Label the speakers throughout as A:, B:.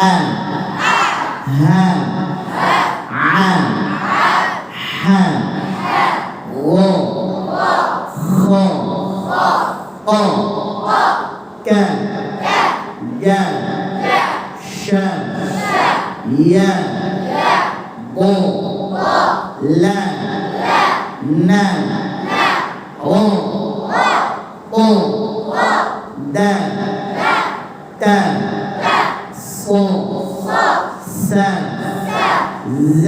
A: an ha a ha wo kho o ka ga sha ya go la na o o da ta ز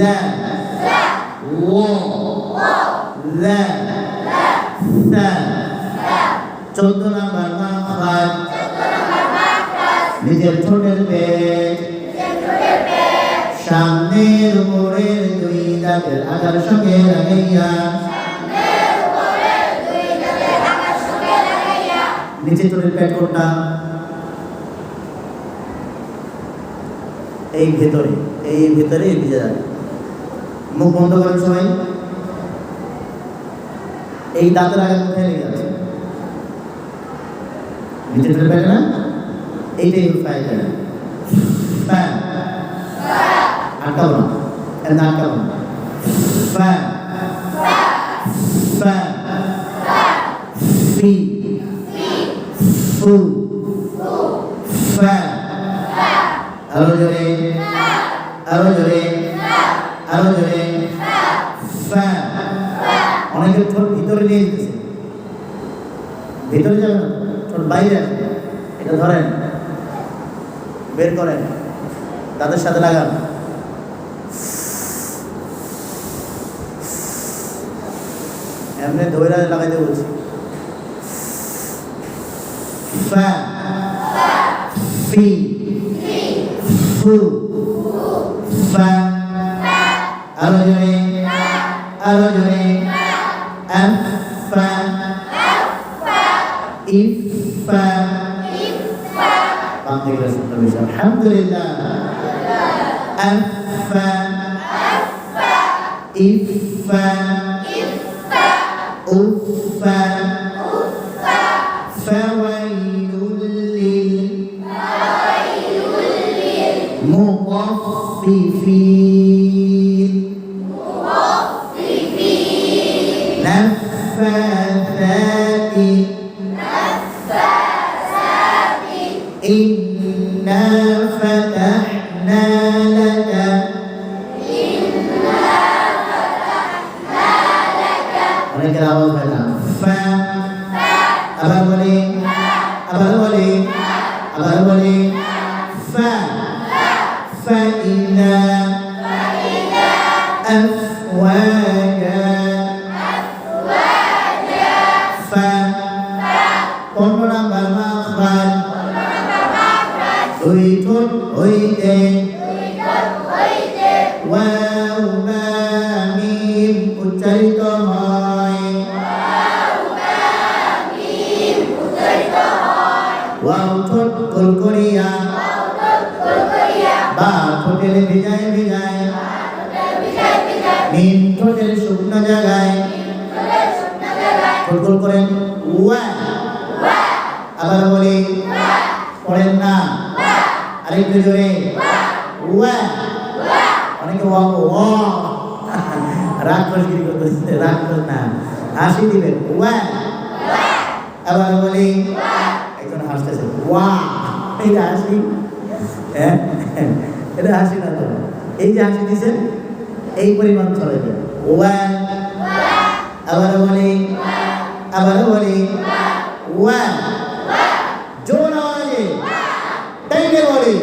A: و ذ ث চোদ্দ number মাখাজ নিজের ঠোঁটের পেট সামনের উপরের দুই দাঁতের আকার সঙ্গে লাগাইয়া নিচে ঠোঁটের পেট কোনটা এই ভেতরে এই ভেতরে ভিজে যাবে মুখ বন্ধ করেন সবাই এই দাঁতের আগে কোথায় লেগে আছে নিচে ঠোঁটের পেট না এইটাই ফায়দা ফ্যান আটকাবো না এটা আটকাবো না ফ্যান ফ্যান ফি ফু আরও জোরে আরও জোরে যেতেছে ভিতরে যাবে না বাইরে আসবে এটা ধরেন। বের করেন। তাদের সাথে লাগান। এমনি ধৈর্য লাগাইতে বলছি। ফা ফি ফু আরও জোরে। আরও জোরে। এফ ফা ইফ ফা বাম দিকে শুনতে বেশি আলহামদুলিল্লাহ আফা ইফা উফা فويل للمطففين النفاثات نفاثات إنا فتحنا لك إنا فتحنا لك أنا كده أول ف أبا الولي أبا الولي أبا الولي. ঠোঁটের ভিজায় ভিজায়। মিম ঠোঁটের শুকনো জায়গায়। ঠোঁট করেন ওয়া আবার বলি, পড়েন না। আরেকটু জোরে ওয়া অনেকে ওয়া ওয়া। রাগ করে কি করতেছে, রাগ করে না। হাসি দিবেন ওয়া আবার বলি, একজন হাসতেছে, ওয়া। এটা হাসি? হ্যাঁ। এটা হাসি না তো এই যে হাসি দিছেন, এই পরিমাণ চলে যায় ওয়া আবার বলি। আবারও বলি। ওয়া জোর আওয়াজে টাইমে বলি।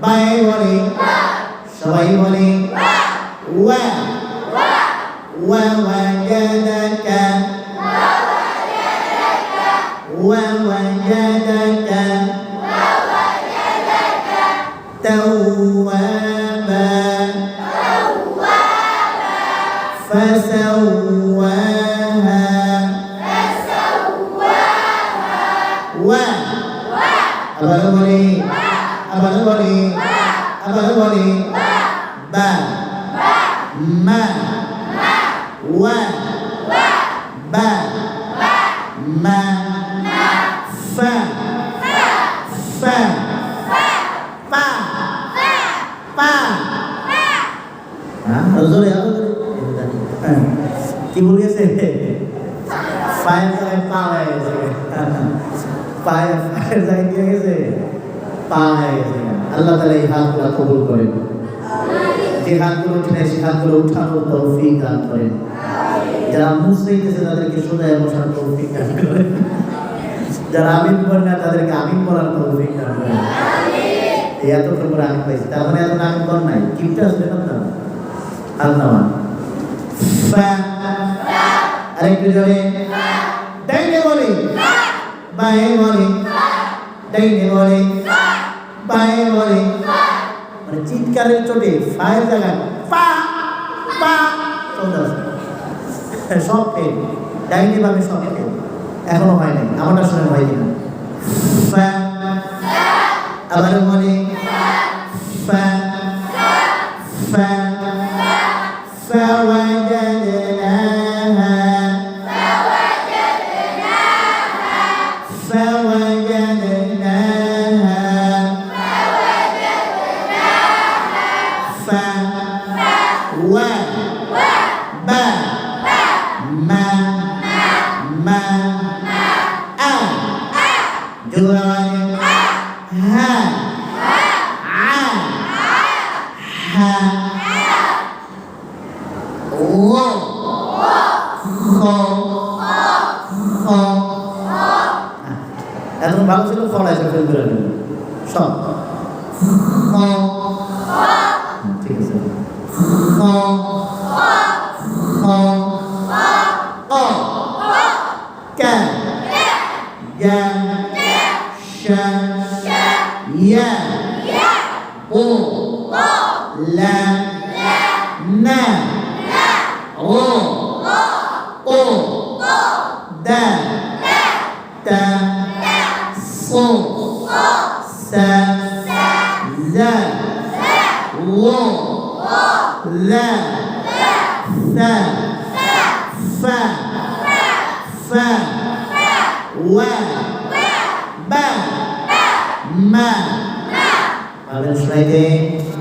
A: বায়ে বলি। সবাই বলি। Abang Wali. Abang Apa Abang Wali. Ba. Ma. Wa. Ba. Ba. Ma. Fa. Fa. Pa. Pa. Nah, harus ya. Timur ya sih. Five level ya. পায়ের জায়গায় কি হয়ে গেছে। পা গেছে। আল্লাহ তালা এই হাতগুলো কবুল করেন। যে হাতগুলো উঠে নেয় সে হাতগুলো উঠানোর তৌফিক দান করেন। যারা মুসলিম গেছে তাদেরকে সোজায় বসার তৌফিক দান করেন। যারা আমিন পড়েন না, তাদেরকে আমিন পড়ার তৌফিক দান করেন। এতক্ষণ করে আমি পাইছি। তার মানে এত আমিন কর নাই। কিপটা আসবে না আল্লাহ আরেকটু জোরে। ডাইনে বলি। বায়ে বলি, ডাইনে বলি বায়ে বলি। মানে চিৎকারের চোটে ফায়ের জায়গায় পা পা সব ফেল ডাইনি ভাবে সব ফেল এখনও হয় নাই। আমারটা শুনে হয় কিনা আবার বলি ফা ফা। হ্যাঁ, ও এখন ভালো ছিল ফলাই সব ফেল করে নেবেন সব। হ্যাঁ। ঠিক আছে। হ্যাঁ। ل ث ف ف و ب م Alles ready?